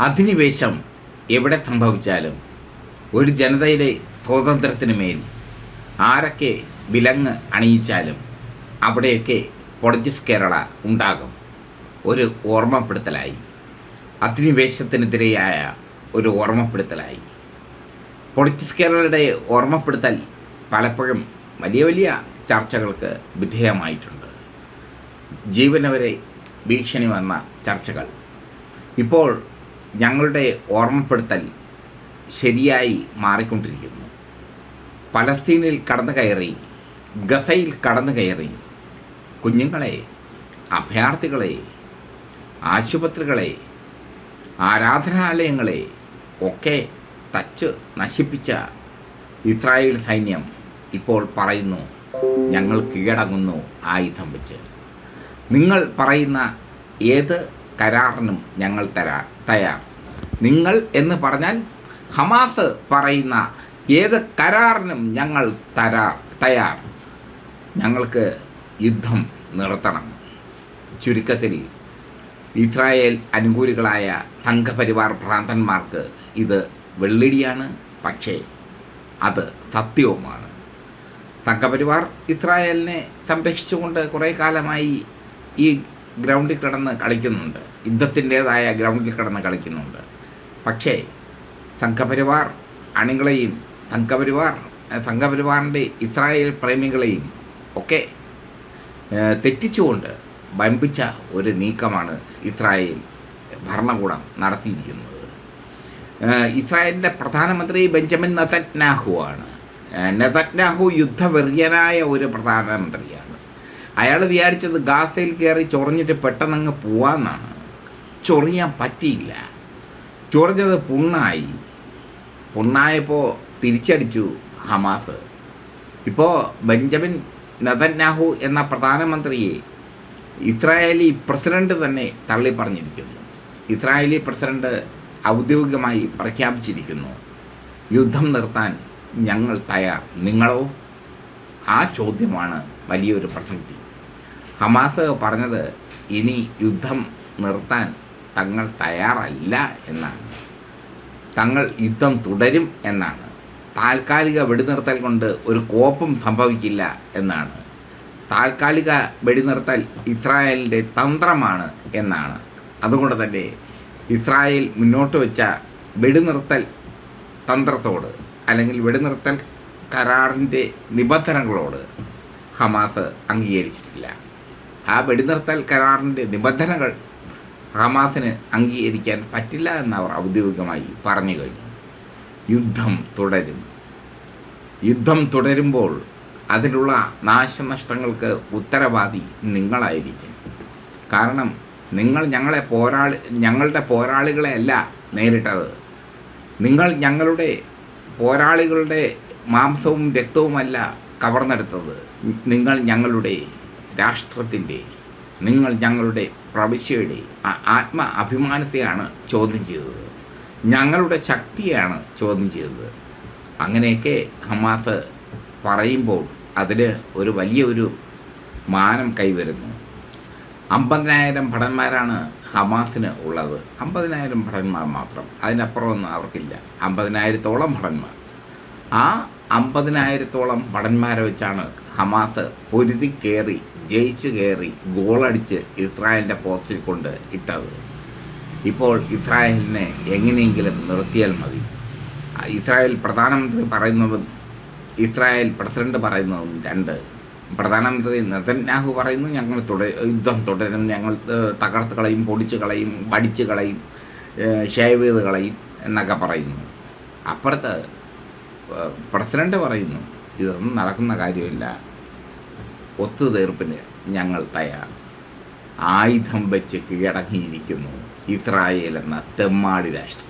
അധിനിവേശം എവിടെ സംഭവിച്ചാലും ഒരു ജനതയുടെ സ്വാതന്ത്ര്യത്തിന് മേൽ ആരൊക്കെ വിലങ്ങ് അണിയിച്ചാലും അവിടെയൊക്കെ പൊളിറ്റിക്സ് കേരള ഉണ്ടാകും. ഒരു ഓർമ്മപ്പെടുത്തലായി. അധിനിവേശത്തിനെതിരെയായ ഒരു ഓർമ്മപ്പെടുത്തലായി. പൊളിറ്റിക്സ് കേരളയുടെ ഓർമ്മപ്പെടുത്തൽ പലപ്പോഴും വലിയ വലിയ ചർച്ചകൾക്ക് വിധേയമായിട്ടുണ്ട്. ജീവനവരെ ഭീഷണി വന്ന ചർച്ചകൾ. ഇപ്പോൾ ഞങ്ങളുടെ ഓർമ്മപ്പെടുത്തൽ ശരിയായി മാറിക്കൊണ്ടിരിക്കുന്നു. പലസ്തീനിൽ കടന്നു കയറി ഗസയിൽ കടന്നു കയറി കുഞ്ഞുങ്ങളെ അഭയാർത്ഥികളെ ആശുപത്രികളെ ആരാധനാലയങ്ങളെ ഒക്കെ തച്ച് നശിപ്പിച്ച ഇസ്രായേൽ സൈന്യം ഇപ്പോൾ പറയുന്നു ഞങ്ങൾ കീഴടങ്ങുന്നു ആയുധം വെച്ച്. നിങ്ങൾ പറയുന്ന ഏത് കരാറിനും ഞങ്ങൾ തരാ തയ്യാർ. നിങ്ങൾ എന്ന് പറഞ്ഞാൽ ഹമാസ് പറയുന്ന ഏത് കരാറിനും ഞങ്ങൾ തരാ തയ്യാർ. ഞങ്ങൾക്ക് യുദ്ധം നിർത്തണം. ചുരുക്കത്തിൽ ഇസ്രായേൽ അനുകൂലികളായ സംഘപരിവാർ ഭ്രാന്തന്മാർക്ക് ഇത് വെള്ളിടിയാണ് പക്ഷേ അത് സത്യവുമാണ്. സംഘപരിവാർ ഇസ്രായേലിനെ സംരക്ഷിച്ചുകൊണ്ട് കുറേ കാലമായി ഈ ഗ്രൗണ്ടിൽ കിടന്ന് കളിക്കുന്നുണ്ട്. യുദ്ധത്തിന്റേതായ ഗ്രൗണ്ടിൽ കിടന്ന് കളിക്കുന്നുണ്ട്. പക്ഷേ സംഘപരിവാർ അണികളെയും സംഘപരിവാർ സംഘപരിവാറിന്റെ ഇസ്രായേൽ പ്രേമികളെയും ഒക്കെ തെറ്റിച്ചുകൊണ്ട് വമ്പിച്ച ഒരു നീക്കമാണ് ഇസ്രായേൽ ഭരണകൂടം നടത്തിയിരിക്കുന്നത്. ഇസ്രായേലിന്റെ പ്രധാനമന്ത്രി ബെഞ്ചമിൻ നെതന്യാഹു ആണ് നെതന്യാഹു യുദ്ധവെറിയനായ ഒരു പ്രധാനമന്ത്രിയാണ്. അയാൾ വിചാരിച്ചത് ഗാസയിൽ കയറി ചൊറിഞ്ഞിട്ട് പെട്ടെന്നങ്ങ് പോവാന്നാണ്. ചൊറിയാൻ പറ്റിയില്ല. ചൊറിഞ്ഞത് പുണ്ണായി. പുണ്ണായപ്പോൾ തിരിച്ചടിച്ചു ഹമാസ്. ഇപ്പോൾ ബെഞ്ചമിൻ നതന്യാഹു എന്ന പ്രധാനമന്ത്രിയെ ഇസ്രായേലി പ്രസിഡന്റ് തന്നെ തള്ളി പറഞ്ഞിരിക്കുന്നു ഇസ്രായേലി പ്രസിഡന്റ് ഔദ്യോഗികമായി പ്രഖ്യാപിച്ചിരിക്കുന്നു യുദ്ധം നിർത്താൻ ഞങ്ങൾ തയ്യാർ. നിങ്ങളോ? ആ ചോദ്യമാണ് വലിയൊരു പ്രസക്തി. ഹമാസ് പറഞ്ഞത് ഇനി യുദ്ധം നിർത്താൻ തങ്ങൾ തയ്യാറല്ല എന്നാണ്. തങ്ങൾ യുദ്ധം തുടരും എന്നാണ്. താൽക്കാലിക വെടിനിർത്തൽ കൊണ്ട് ഒരു കോപ്പും സംഭവിക്കില്ല എന്നാണ്. താൽക്കാലിക വെടിനിർത്തൽ ഇസ്രായേലിന്റെ തന്ത്രമാണ് എന്നാണ്. അതുകൊണ്ട് തന്നെ ഇസ്രായേൽ മുന്നോട്ട് വെച്ച വെടിനിർത്തൽ തന്ത്രത്തോട് അല്ലെങ്കിൽ വെടിനിർത്തൽ കരാറിന്റെ നിബന്ധനകളോട് ഹമാസ് അംഗീകരിച്ചിട്ടില്ല. ആ വെടിനിർത്തൽ കരാറിന്റെ നിബന്ധനകൾ ഹമാസിന് അംഗീകരിക്കാൻ പറ്റില്ല എന്ന് അവർ ഔദ്യോഗികമായി പറഞ്ഞു കഴിഞ്ഞു. യുദ്ധം തുടരും. യുദ്ധം തുടരുമ്പോൾ അതിനുള്ള നാശനഷ്ടങ്ങൾക്ക് ഉത്തരവാദി നിങ്ങളായിരിക്കും. കാരണം നിങ്ങൾ ഞങ്ങളെ പോരാളി ഞങ്ങളുടെ പോരാളികളെയല്ല നേരിട്ടത്. നിങ്ങൾ ഞങ്ങളുടെ പോരാളികളുടെ മാംസവും രക്തവുമല്ല കവർന്നെടുത്തത്. നിങ്ങൾ ഞങ്ങളുടെ രാഷ്ട്രത്തിന്റെ നിങ്ങൾ ഞങ്ങളുടെ പ്രവിശ്യയുടെ ആത്മ അഭിമാനത്തെയാണ് ചോദ്യം ചെയ്തത്. ഞങ്ങളുടെ ശക്തിയാണ് ചോദ്യം ചെയ്തത്. അങ്ങനെയൊക്കെ ഹമാസ് പറയുമ്പോൾ അതിൽ ഒരു വലിയൊരു മാനം കൈവരുന്നു. അമ്പതിനായിരം ഭടന്മാരാണ് ഹമാസിന് ഉള്ളത്. അമ്പതിനായിരം ഭടന്മാർ മാത്രം. അതിനപ്പുറമൊന്നും അവർക്കില്ല. അമ്പതിനായിരത്തോളം ഭടന്മാർ. ആ അമ്പതിനായിരത്തോളം ഭടന്മാരെ വെച്ചാണ് ഹമാസ് പൊരുതി കയറി ജയിച്ച് കയറി ഗോളടിച്ച് ഇസ്രായേലിന്റെ പോസ്റ്റിൽ കൊണ്ട് ഇട്ടത്. ഇപ്പോൾ ഇസ്രായേലിനെ എങ്ങനെയെങ്കിലും നിർത്തിയാൽ മതി. ഇസ്രായേൽ പ്രധാനമന്ത്രി പറയുന്നതും ഇസ്രായേൽ പ്രസിഡന്റ് പറയുന്നതും രണ്ട്. പ്രധാനമന്ത്രി നെതന്യാഹു പറയുന്നു ഞങ്ങൾ തുട യുദ്ധം തുടരും. ഞങ്ങൾ തകർത്ത് കളയും പൊടിച്ച് കളയും വടിച്ച് കളയും ഷേവ് ചെയ്ത് കളയും എന്നൊക്കെ പറയുന്നു. അപ്പുറത്ത് പ്രസിഡന്റ് പറയുന്നു ഇതൊന്നും നടക്കുന്ന കാര്യമില്ല. ഒത്തുതീർപ്പിന് ഞങ്ങൾ തയ്യാർ. ആയുധം വെച്ച് കീഴടങ്ങിയിരിക്കുന്നു ഇസ്രായേൽ എന്ന തെമ്മാടി രാഷ്ട്രം.